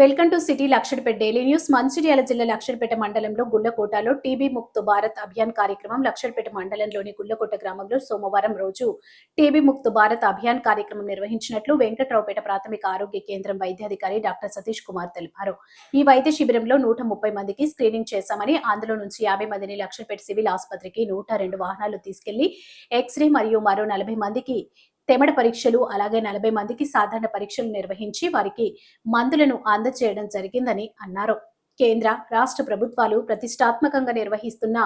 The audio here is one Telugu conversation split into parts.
Welcome to city Luxettipet daily news. Mancherial జిల్లా లక్షడిపేట మండలంలో గుల్లకోటలో టీబీ ముక్త్ భారత్ అభియాన్ కార్యక్రమం లక్షడిపేట మండలంలోని గుల్లకోట గ్రామంలో సోమవారం రోజు టీబీ ముక్త్ భారత్ అభియాన్ కార్యక్రమం నిర్వహించినట్లు వెంకట్రావుపేట ప్రాథమిక ఆరోగ్య కేంద్రం వైద్యాధికారి డాక్టర్ సతీష్ కుమార్ తెలిపారు. ఈ వైద్య శిబిరంలో నూట ముప్పై మందికి స్క్రీనింగ్ చేశామని అందులో నుంచి యాభై మందిని లక్షడిపేట సివిల్ ఆసుపత్రికి నూట రెండు వాహనాలు తీసుకెళ్ళి ఎక్స్రే మరియు మరో నలభై మందికి తెమడ పరీక్షలు అలాగే నలభై మందికి సాధారణ పరీక్షలు నిర్వహించి వారికి మందులను అందజేయడం జరిగిందని అన్నారు. కేంద్ర రాష్ట్ర ప్రభుత్వాలు ప్రతిష్టాత్మకంగా నిర్వహిస్తున్న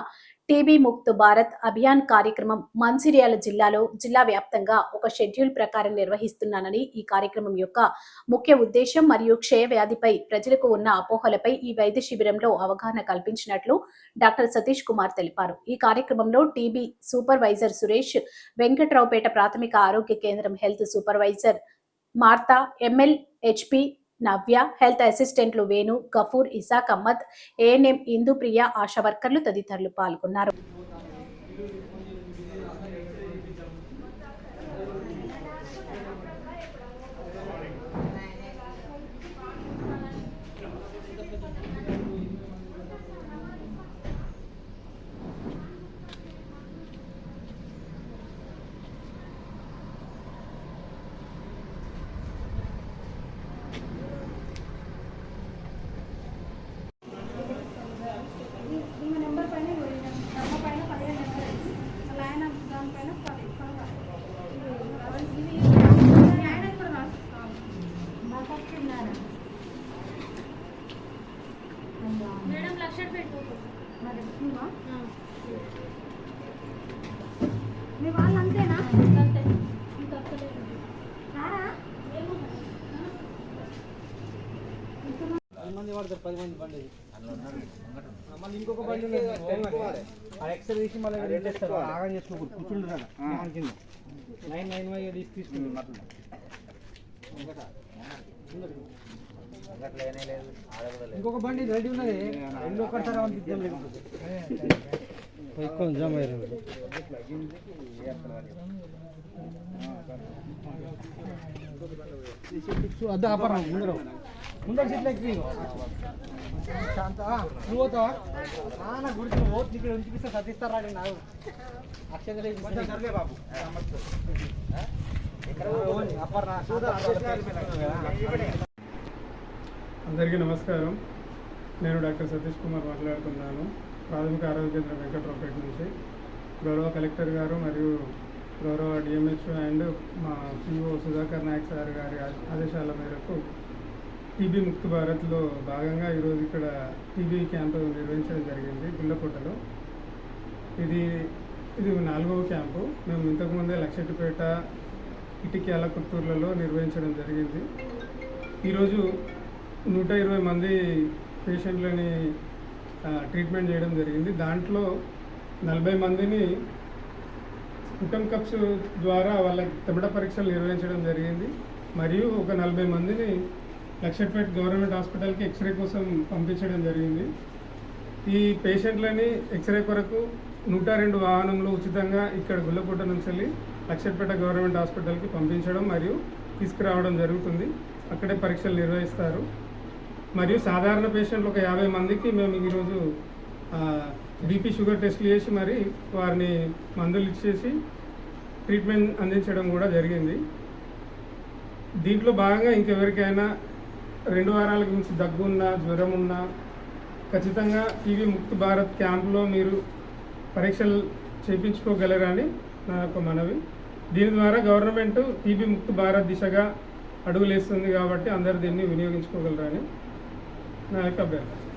టీబీ ముక్త్ భారత్ అభియాన్ కార్యక్రమం మంచిర్యాల జిల్లాలో జిల్లా వ్యాప్తంగా ఒక షెడ్యూల్ ప్రకారం నిర్వహిస్తున్నానని ఈ కార్యక్రమం యొక్క ముఖ్య ఉద్దేశం మరియు క్షయ వ్యాధిపై ప్రజలకు ఉన్న అపోహలపై ఈ వైద్య శిబిరంలో అవగాహన కల్పించినట్లు డాక్టర్ సతీష్ కుమార్ తెలిపారు. ఈ కార్యక్రమంలో టీబీ సూపర్వైజర్ సురేష్ వెంకట్రావుపేట ప్రాథమిక ఆరోగ్య కేంద్రం health supervisor Martha ML HP Navya health అసిస్టెంట్లు వేణు గఫూర్ ఇసాక్ అహ్మద్ ఏఎన్ఎం ఇందుప్రియ ఆశా వర్కర్లు తదితరులు పాల్గొన్నారు. మేడం లక్ష పెట్టు. మరి నువ్వా? మీ వాళ్ళు అంతేనా? అంతే. మంది పడతారు పది మంది బండి మళ్ళీ ఇంకొక బండి. ఆ ఎక్స్రే తీసి మళ్ళీ ఆగం చేసుకోకూడదు కూర్చుండ్రు కదా. నైన్ నైన్ వై తీసి తీసుకుంటారు అట్లా ఇంకొక బండి రెడీ ఉన్నది రెండు ఒక్కసారి లేకపోతే ఎక్కువ జమ అయ్యారు అద్దా ఆపరా ముందర ముందర సీట్లు ఎక్కి శాంత ఆ, నువ్వు పోతావా నాన్న గుడికి నువ్వు పోతే ఇక్కడ ఉంచిపిస్తే సతీస్తారా నాకు అక్షంతలే బాబు అప్పర్రా అందరికీ నమస్కారం. నేను డాక్టర్ సతీష్ కుమార్ మాట్లాడుతున్నాను. ప్రాథమిక ఆరోగ్య కేంద్రం వెంకట్రావుపేట నుంచి. గౌరవ కలెక్టర్ గారు మరియు గౌరవ డిఎంహెచ్ఓ అండ్ మా పిఓ సుధాకర్ నాయక్ సార్ గారి ఆదేశాల మేరకు టీబీ ముక్త్ భారత్లో భాగంగా ఈరోజు ఇక్కడ టీబీ క్యాంపు నిర్వహించడం జరిగింది గుల్లకోటలో ఇది ఇది నాలుగవ క్యాంపు. మేము ఇంతకుముందే లక్షటిపేట ఇటిక్యాల కుత్తూర్లలో నిర్వహించడం జరిగింది. ఈరోజు నూట ఇరవై మంది పేషెంట్లని ట్రీట్మెంట్ చేయడం జరిగింది. దాంట్లో నలభై మందిని కుటం కప్స్ ద్వారా వాళ్ళకి తెమడ పరీక్షలు నిర్వహించడం జరిగింది. మరియు ఒక నలభై మందిని లక్షపేట్ గవర్నమెంట్ హాస్పిటల్కి ఎక్స్రే కోసం పంపించడం జరిగింది. ఈ పేషెంట్లని ఎక్స్రే కొరకు నూట రెండు వాహనంలో ఉచితంగా ఇక్కడ గుల్లపూట నుంచి వెళ్ళి లక్షపేట గవర్నమెంట్ హాస్పిటల్కి పంపించడం మరియు తీసుకురావడం జరుగుతుంది. అక్కడే పరీక్షలు నిర్వహిస్తారు. మరియు సాధారణ పేషెంట్లు ఒక యాభై మందికి మేము ఈరోజు బీపీ షుగర్ టెస్ట్లు చేసి మరి వారిని మందులు ఇచ్చేసి ట్రీట్మెంట్ అందించడం కూడా జరిగింది. దీంట్లో భాగంగా ఇంకెవరికైనా రెండు వారాలకు మించి దగ్గు ఉన్నా జ్వరం ఉన్నా ఖచ్చితంగా టీవీ ముక్తి భారత్ క్యాంప్లో మీరు పరీక్షలు చేయించుకోగలరని నా యొక్క మనవి. దీని ద్వారా గవర్నమెంట్ టీబీ ముక్తి భారత్ దిశగా అడుగులేస్తుంది కాబట్టి అందరు దీన్ని వినియోగించుకోగలరని నా యొక్క అభ్యర్థన